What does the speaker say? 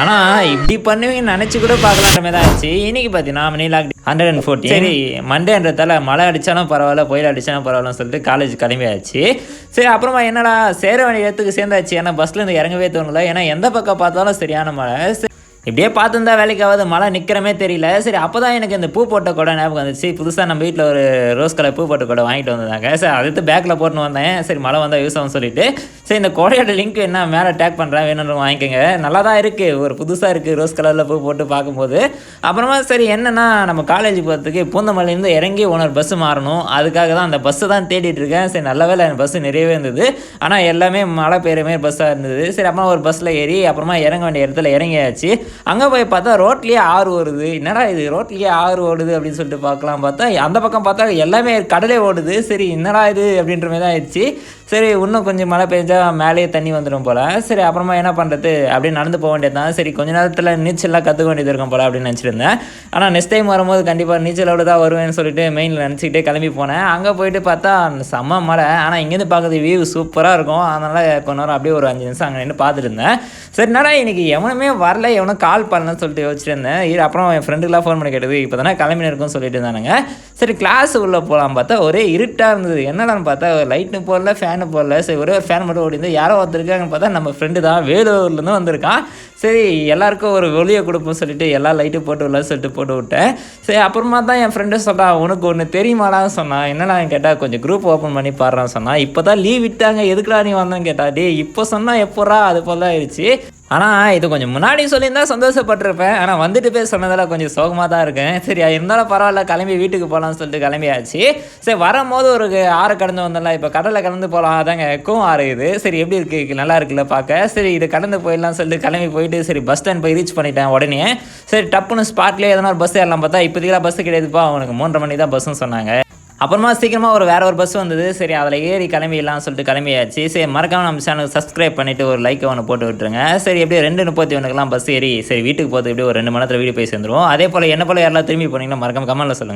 ஆனால் இப்படி பண்ணுவீங்கன்னு நினச்சி கூட பார்க்கலான்ற மாதிரி தான் ஆச்சு. இன்னைக்கு பார்த்தீங்கன்னா மணி லாக் ஹண்ட்ரட் அண்ட் ஃபோர்ட்டி சரி. மண்டேன்றதால மழை அடித்தாலும் பரவாயில்ல புயல் அடித்தாலும் பரவாயில்லன்னு சொல்லிட்டு காலேஜ் கிளம்பியாச்சு. சரி அப்புறமா என்னடா சேர வேண்டிய இடத்துக்கு சேர்ந்தாச்சு. ஏன்னா பஸ்லேருந்து இறங்கவே தோணல. ஏன்னா எந்த பக்கம் பார்த்தாலும் சரியான மழை. இப்படியே பார்த்துருந்தா வேலைக்காவது மழை நிற்கிறமே தெரியல. சரி அப்போ தான் எனக்கு இந்த பூ போட்ட கூட ஞாபகம் வந்துச்சு புதுசாக நம்ம வீட்டில் ஒரு ரோஸ் கலர் பூ போட்ட கூட வாங்கிட்டு வந்தாங்க சார் அடுத்து பேக்கில் போட்டுன்னு வந்தேன். சரி மழை வந்தால் யூஸ் ஆகும் சொல்லிட்டு. சரி இந்த கொடையோட லிங்க் என்ன மேலே டேக் பண்ணுறேன் வேணும்னு வாங்கிக்கோங்க. நல்லா தான் இருக்குது ஒரு புதுசாக இருக்குது ரோஸ் கலரில் பூ போட்டு பார்க்கும்போது. அப்புறமா சரி என்னென்னா நம்ம காலேஜ் போகிறதுக்கு பூந்தமல்லிலேருந்து இறங்கி ஓனர் பஸ்ஸு மாறணும். அதுக்காக தான் அந்த பஸ்ஸு தான் தேடிட்டு இருக்கேன். சரி நல்ல வேலை பஸ்ஸு நிறையவே இருந்தது. ஆனால் எல்லாமே மழை பெய்கிற மாதிரி பஸ்ஸாக இருந்தது. சரி அப்புறமா ஒரு பஸ்ஸில் ஏறி அப்புறமா இறங்க வேண்டிய இடத்துல இறங்கியாச்சு. அங்கே போய் பார்த்தா ரோட்லேயே ஆறு வருது என்னடா இது? ரோட்லேயே ஆறு ஓடுது அப்படின்னு சொல்லிட்டு பார்க்கலாம் பார்த்தா அந்த பக்கம் பார்த்தா எல்லாமே கடலே ஓடுது. சரி என்னடா இது? அப்படின்ற மாதிரி தான் ஆயிடுச்சு. சரி இன்னும் கொஞ்சம் மழை பெஞ்சா மேலேயே தண்ணி வந்துடும் போல். சரி அப்புறமா என்ன பண்ணுறது அப்படியே நடந்து போக வேண்டியது தான் சரி கொஞ்ச நேரத்தில் நீச்சல்லாம் கற்றுக்க வேண்டியது இருக்கும் போல் அப்படின்னு நினச்சிருந்தேன். ஆனால் நெக்ஸ்ட் டைம் வரும்போது கண்டிப்பாக நீச்சலோடு தான் வருவேன்னு சொல்லிட்டு மெயினில் நினச்சிக்கிட்டே கிளம்பி போனேன். அங்கே போயிட்டு பார்த்தா செம்ம மழை. ஆனால் இங்கேருந்து பார்க்குறது வியூ சூப்பராக இருக்கும். அதனால் கொஞ்ச நேரம் அப்படியே ஒரு அஞ்சு நிமிஷம் அங்கே நின்று பார்த்துட்டு இருந்தேன் சரி என்னடா இன்னைக்கு எவனுமே வரல எவனும் கால் பண்ணலன்னு சொல்லிட்டு யோசிச்சிருந்தேன். இரு அப்புறம் என் ஃப்ரெண்டுக்கெலாம் ஃபோன் பண்ணி கேட்டது இப்போ தானே கிளம்பி இருக்கும்னு சொல்லிட்டு இருந்தானுங்க. சரி கிளாஸ் உள்ளே போகலாம் பார்த்தா ஒரே இருட்டாக இருந்தது. என்னடான்னு பார்த்தா லைட்டு போடல ஃபேன் போடல. சரி ஒரே ஒரு ஃபேன் மட்டும் ஓடிந்து யாரோ ஒருத்தருக்காங்கன்னு பார்த்தா நம்ம ஃப்ரெண்டு தான். வேலூர்லேருந்து வந்திருக்கான். சரி எல்லாருக்கும் ஒரு ஒளியை கொடுப்போம் சொல்லிட்டு எல்லா லைட்டும் போட்டு விடலாம் சொல்லிட்டு போட்டு விட்டேன். சரி அப்புறமா தான் என் ஃப்ரெண்டு சொன்னான் உனக்கு ஒன்று தெரியுமாடான்னு சொன்னான் என்னடா கேட்டால் கொஞ்சம் குரூப் ஓப்பன் பண்ணி பாடுறான்னு சொன்னான் இப்போ தான் லீவ் விட்டாங்க. எதுக்குடா நீ வந்தேன்னு கேட்டா டே இப்போ சொன்னால் எப்போரா அது போல் ஆயிடுச்சு. ஆனால் இது கொஞ்சம் முன்னாடி சொல்லியிருந்தா சந்தோஷப்பட்டிருப்பேன். ஆனால் வந்துட்டு போய் சொன்னதால் கொஞ்சம் சோகமாக தான் இருக்கேன் சரி இருந்தாலும் பரவாயில்ல கிளம்பி வீட்டுக்கு போகலாம்னு சொல்லிட்டு கிளம்பியாச்சு. சரி வரும்போது ஒரு ஆறு கடந்து வந்தோம்ல இப்போ கடலில் கடந்து போகலாம் அதாங்க எக்கும் ஆறு இது சரி எப்படி இருக்குது நல்லா இருக்குல்ல பார்க்க. சரி இது கடந்து போயிடலாம் சொல்லிட்டு கிளம்பி போயிட்டு சரி பஸ் ஸ்டாண்ட் போய் ரீச் பண்ணிட்டேன் உடனே. சரி டப்புன்னு ஸ்பாட்லேயே எதனா ஒரு பஸ் ஏறலாம் பார்த்தா இப்போதைக்கு பஸ் கிடையாதுப்பா அவனுக்கு மூன்றரை மணி தான் பஸ்ஸுன்னு சொன்னாங்க. அப்புறமா சீக்கிரமாக ஒரு வேற ஒரு பஸ் வந்தது. சரி அதில் ஏறி கிளம்பிடலாம் சொல்லிட்டு கிளம்பியாச்சு. சரி மறக்காம நம்ம சேனல் சப்ஸ்கிரைப் பண்ணிட்டு ஒரு லைக் ஒன்று போட்டு விட்டுருங்க. சரி எப்படியும் ரெண்டு முப்பத்தி ஒன்றுக்கெல்லாம் பஸ் ஏறி சரி வீட்டுக்கு போகிறது எப்படியும் ஒரு ரெண்டு மணி நேரத்தில் வீடு போய் சேர்ந்துருவோம். அதே போல் என்ன போல் யாரெல்லாம் திரும்பி போனீங்கன்னா மறக்காம கமெண்ட்டில் சொல்லுங்கள்